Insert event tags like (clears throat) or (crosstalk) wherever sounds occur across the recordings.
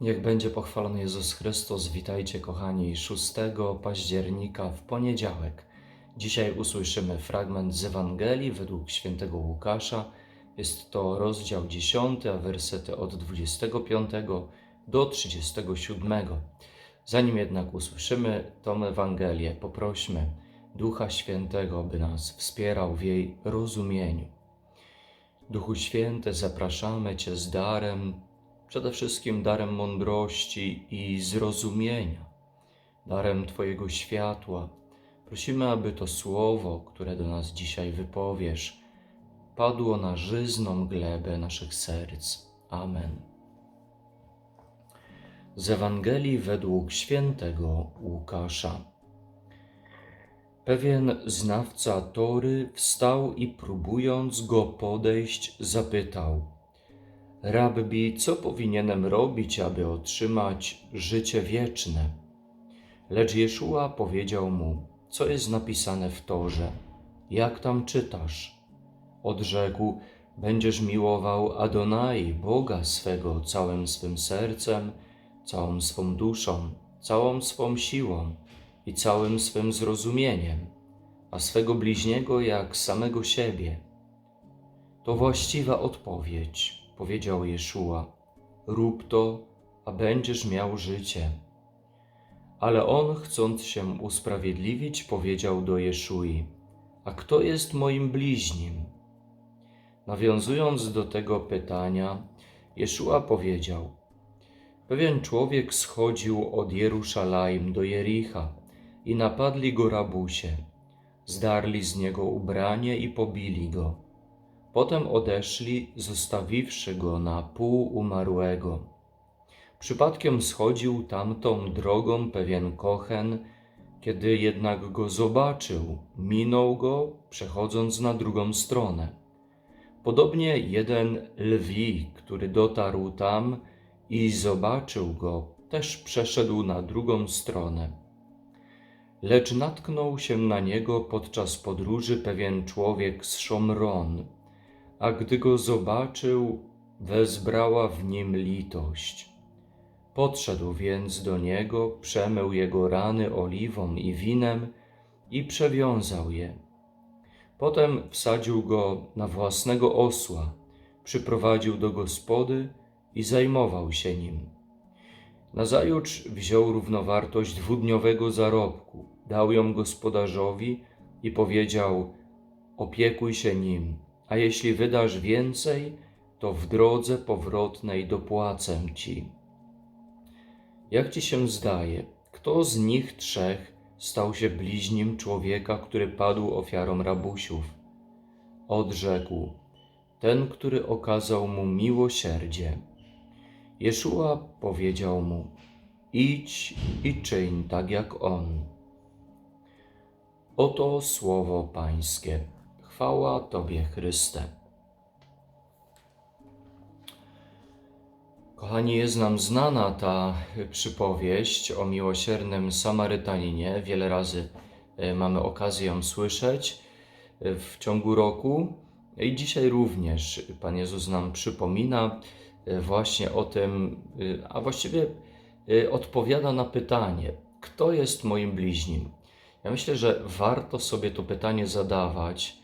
Niech będzie pochwalony Jezus Chrystus. Witajcie, kochani, 6 października w poniedziałek. Dzisiaj usłyszymy fragment z Ewangelii według świętego Łukasza. Jest to rozdział 10, a wersety od 25 do 37. Zanim jednak usłyszymy tą Ewangelię, poprośmy Ducha Świętego, by nas wspierał w jej rozumieniu. Duchu Święty, zapraszamy Cię z darem, przede wszystkim darem mądrości i zrozumienia, darem Twojego światła. Prosimy, aby to słowo, które do nas dzisiaj wypowiesz, padło na żyzną glebę naszych serc. Amen. Z Ewangelii według świętego Łukasza. Pewien znawca Tory wstał i próbując go podejść, zapytał: Rabbi, co powinienem robić, aby otrzymać życie wieczne? Lecz Jeszua powiedział mu: Co jest napisane w Torze? Jak tam czytasz? Odrzekł: Będziesz miłował Adonai, Boga swego, całym swym sercem, całą swą duszą, całą swą siłą i całym swym zrozumieniem, a swego bliźniego jak samego siebie. To właściwa odpowiedź, powiedział Jeszua. Rób to, a będziesz miał życie. Ale on, chcąc się usprawiedliwić, powiedział do Jeszui: A kto jest moim bliźnim? Nawiązując do tego pytania, Jeszua powiedział: Pewien człowiek schodził od Jeruszalaim do Jericha i napadli go rabusie. Zdarli z niego ubranie i pobili go. Potem odeszli, zostawiwszy go na pół umarłego. Przypadkiem schodził tamtą drogą pewien kochen, kiedy jednak go zobaczył, minął go, przechodząc na drugą stronę. Podobnie jeden lwi, który dotarł tam i zobaczył go, też przeszedł na drugą stronę. Lecz natknął się na niego podczas podróży pewien człowiek z Szomron, a gdy go zobaczył, wezbrała w nim litość. Podszedł więc do niego, przemył jego rany oliwą i winem i przewiązał je. Potem wsadził go na własnego osła, przyprowadził do gospody i zajmował się nim. Nazajutrz wziął równowartość dwudniowego zarobku, dał ją gospodarzowi i powiedział: Opiekuj się nim, a jeśli wydasz więcej, to w drodze powrotnej dopłacę ci. Jak ci się zdaje, kto z nich trzech stał się bliźnim człowieka, który padł ofiarą rabusiów? Odrzekł: Ten, który okazał mu miłosierdzie. Jeszua powiedział mu: Idź i czyń tak jak on. Oto słowo Pańskie. Chwała Tobie, Chryste. Kochani, jest nam znana ta przypowieść o miłosiernym Samarytaninie. Wiele razy e, mamy okazję ją słyszeć e, w ciągu roku. I dzisiaj również Pan Jezus nam przypomina e, właśnie o tym, a właściwie odpowiada na pytanie: Kto jest moim bliźnim? Ja myślę, że warto sobie to pytanie zadawać,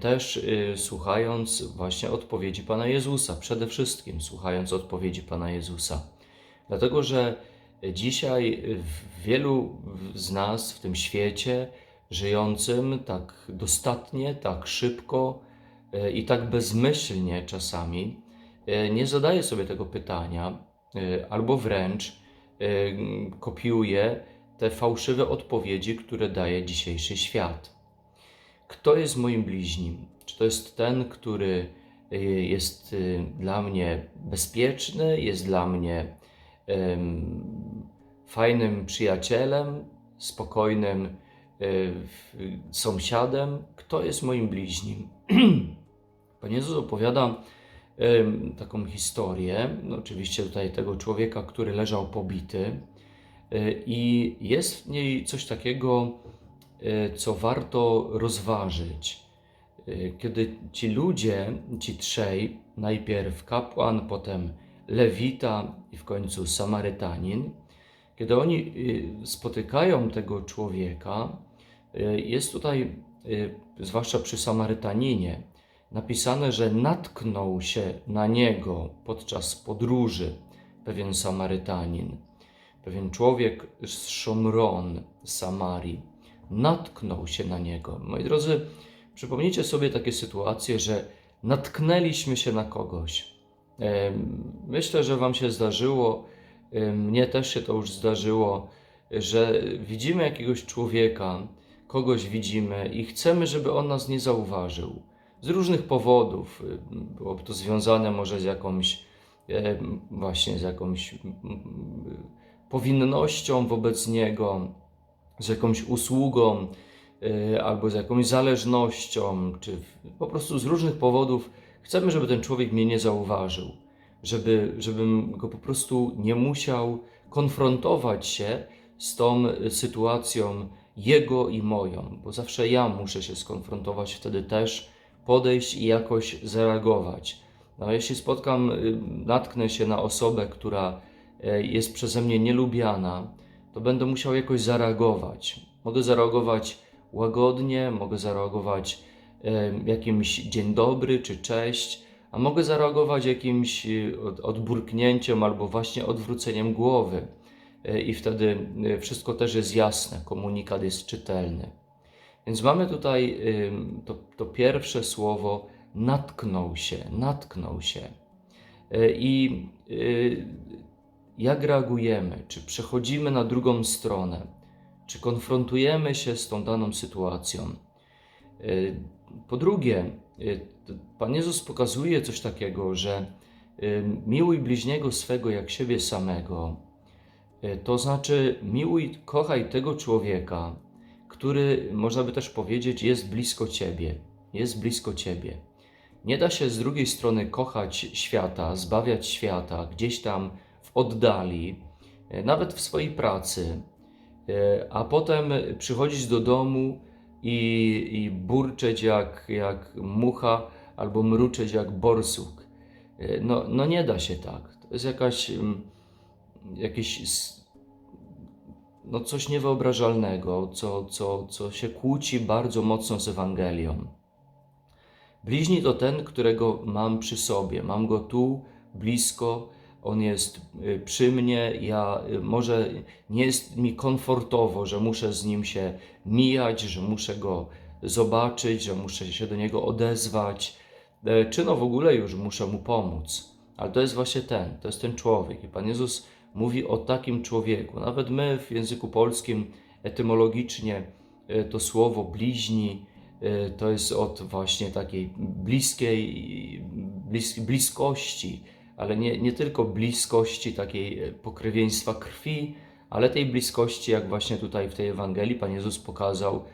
też słuchając właśnie odpowiedzi Pana Jezusa, przede wszystkim słuchając odpowiedzi Pana Jezusa. Dlatego, że dzisiaj wielu z nas w tym świecie żyjącym tak dostatnie, tak szybko i tak bezmyślnie czasami nie zadaje sobie tego pytania, albo wręcz kopiuje te fałszywe odpowiedzi, które daje dzisiejszy świat. Kto jest moim bliźnim? Czy to jest ten, który y, jest y, dla mnie bezpieczny, jest dla mnie um, fajnym przyjacielem, spokojnym y, sąsiadem? Kto jest moim bliźnim? (clears throat) Pan Jezus opowiada um, taką historię, no oczywiście tutaj tego człowieka, który leżał pobity, i jest w niej coś takiego, co warto rozważyć. E, kiedy ci ludzie, ci trzej, najpierw kapłan, potem Lewita i w końcu Samarytanin. Kiedy oni y, spotykają tego człowieka, jest tutaj, zwłaszcza przy Samarytaninie, napisane, że natknął się na niego podczas podróży pewien Samarytanin, pewien człowiek z Szomron, z Samarii. Natknął się na niego. Moi drodzy, przypomnijcie sobie takie sytuacje, że natknęliśmy się na kogoś. Myślę, że Wam się zdarzyło, mnie też się to już zdarzyło, że widzimy jakiegoś człowieka, kogoś widzimy i chcemy, żeby on nas nie zauważył. Z różnych powodów. Byłoby to związane może z jakąś, właśnie z jakąś powinnością wobec niego, z jakąś usługą, y, albo z jakąś zależnością, czy po prostu z różnych powodów chcemy, żeby ten człowiek mnie nie zauważył, żeby, żebym go po prostu nie musiał konfrontować się z tą sytuacją jego i moją, bo zawsze ja muszę się skonfrontować wtedy też, podejść i jakoś zareagować. No, jeśli spotkam, y, natknę się na osobę, która y, jest przeze mnie nielubiana, to będę musiał jakoś zareagować. Mogę zareagować łagodnie, mogę zareagować jakimś dzień dobry czy cześć, a mogę zareagować jakimś y, od- odburknięciem albo właśnie odwróceniem głowy. Y, I wtedy y, wszystko też jest jasne, komunikat jest czytelny. Więc mamy tutaj to, to pierwsze słowo natknął się, natknął się. Y, I y, jak reagujemy? Czy przechodzimy na drugą stronę? Czy konfrontujemy się z tą daną sytuacją? Y, Po drugie, y, Pan Jezus pokazuje coś takiego, że y, miłuj bliźniego swego jak siebie samego. To znaczy, miłuj, kochaj tego człowieka, który, można by też powiedzieć, jest blisko ciebie. Jest blisko ciebie. Nie da się z drugiej strony kochać świata, zbawiać świata gdzieś tam oddali, e, nawet w swojej pracy, e, a potem przychodzić do domu i, i burczeć jak, jak mucha albo mruczeć jak borsuk. E, No, no nie da się tak. To jest jakaś, mm, jakieś no coś niewyobrażalnego, co, co, co się kłóci bardzo mocno z Ewangelią. Bliźni to ten, którego mam przy sobie, mam go tu, blisko, on jest y, przy mnie, ja y, może nie jest mi komfortowo, że muszę z nim się mijać, że muszę go zobaczyć, że muszę się do niego odezwać, e, czy no w ogóle już muszę mu pomóc. Ale to jest właśnie ten, to jest ten człowiek. I Pan Jezus mówi o takim człowieku. Nawet my w języku polskim etymologicznie e, to słowo bliźni e, to jest od właśnie takiej bliskiej blis, bliskości, ale nie, nie tylko bliskości takiej e, pokrewieństwa krwi, ale tej bliskości, jak właśnie tutaj w tej Ewangelii Pan Jezus pokazał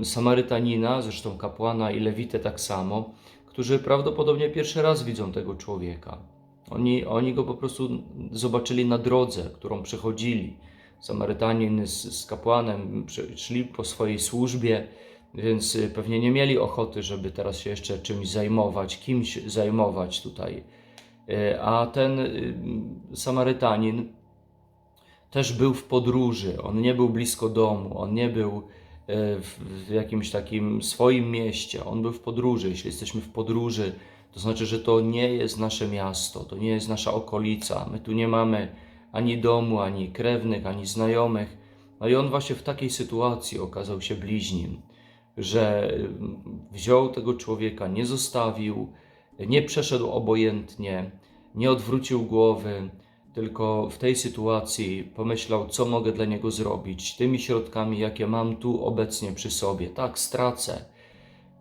e, Samarytanina, zresztą kapłana i Lewitę tak samo, którzy prawdopodobnie pierwszy raz widzą tego człowieka. Oni, oni go po prostu zobaczyli na drodze, którą przechodzili. Samarytanin z, z kapłanem szli po swojej służbie, więc y, pewnie nie mieli ochoty, żeby teraz się jeszcze czymś zajmować, kimś zajmować tutaj. Y, A ten y, Samarytanin też był w podróży. On nie był blisko domu, on nie był e, w, w jakimś takim swoim mieście, on był w podróży. Jeśli jesteśmy w podróży, to znaczy, że to nie jest nasze miasto, to nie jest nasza okolica. My tu nie mamy ani domu, ani krewnych, ani znajomych. No i on właśnie w takiej sytuacji okazał się bliźnim, że mm, wziął tego człowieka, nie zostawił, nie przeszedł obojętnie, nie odwrócił głowy, tylko w tej sytuacji pomyślał, co mogę dla niego zrobić tymi środkami, jakie mam tu obecnie przy sobie. Tak, stracę.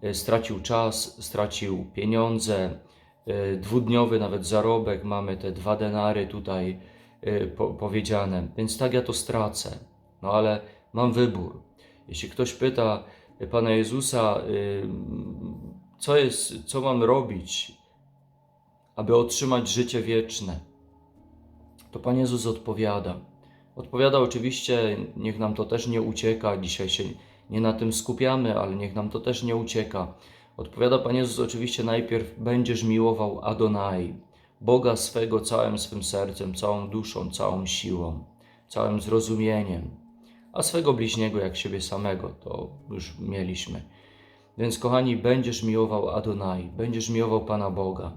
E, Stracił czas, stracił pieniądze, e, dwudniowy nawet zarobek, mamy te dwa denary tutaj e, po, powiedziane, więc tak ja to stracę. No ale mam wybór. Jeśli ktoś pyta Pana Jezusa, co jest, co mam robić, aby otrzymać życie wieczne, to Pan Jezus odpowiada. Odpowiada oczywiście, niech nam to też nie ucieka, dzisiaj się nie na tym skupiamy, ale niech nam to też nie ucieka. Odpowiada Pan Jezus oczywiście najpierw, będziesz miłował Adonai, Boga swego całym swym sercem, całą duszą, całą siłą, całym zrozumieniem, a swego bliźniego jak siebie samego, to już mieliśmy. Więc kochani, będziesz miłował Adonai, będziesz miłował Pana Boga.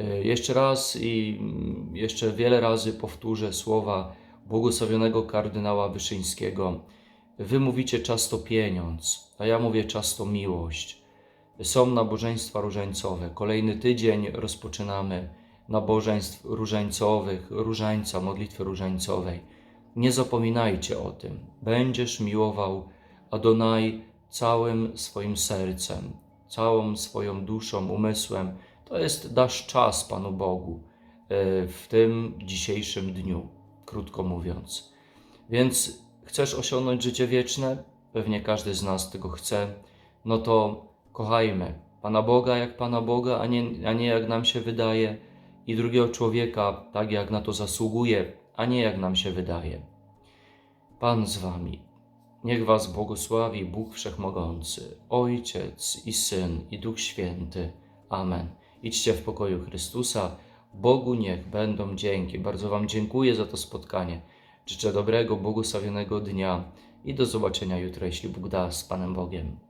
Y, Jeszcze raz i mm, jeszcze wiele razy powtórzę słowa błogosławionego kardynała Wyszyńskiego. Wy mówicie często pieniądz, a ja mówię często miłość. Są nabożeństwa różańcowe. Kolejny tydzień rozpoczynamy nabożeństw różańcowych, różańca, modlitwy różańcowej. Nie zapominajcie o tym. Będziesz miłował Adonai całym swoim sercem, całą swoją duszą, umysłem. To jest dasz czas Panu Bogu e, w tym dzisiejszym dniu, krótko mówiąc. Więc chcesz osiągnąć życie wieczne? Pewnie każdy z nas tego chce. No to kochajmy Pana Boga jak Pana Boga, a nie, a nie jak nam się wydaje, i drugiego człowieka tak jak na to zasługuje, a nie jak nam się wydaje. Pan z Wami. Niech Was błogosławi Bóg Wszechmogący, Ojciec i Syn i Duch Święty. Amen. Idźcie w pokoju Chrystusa. Bogu niech będą dzięki. Bardzo Wam dziękuję za to spotkanie. Życzę dobrego, błogosławionego dnia i do zobaczenia jutro, jeśli Bóg da, z Panem Bogiem.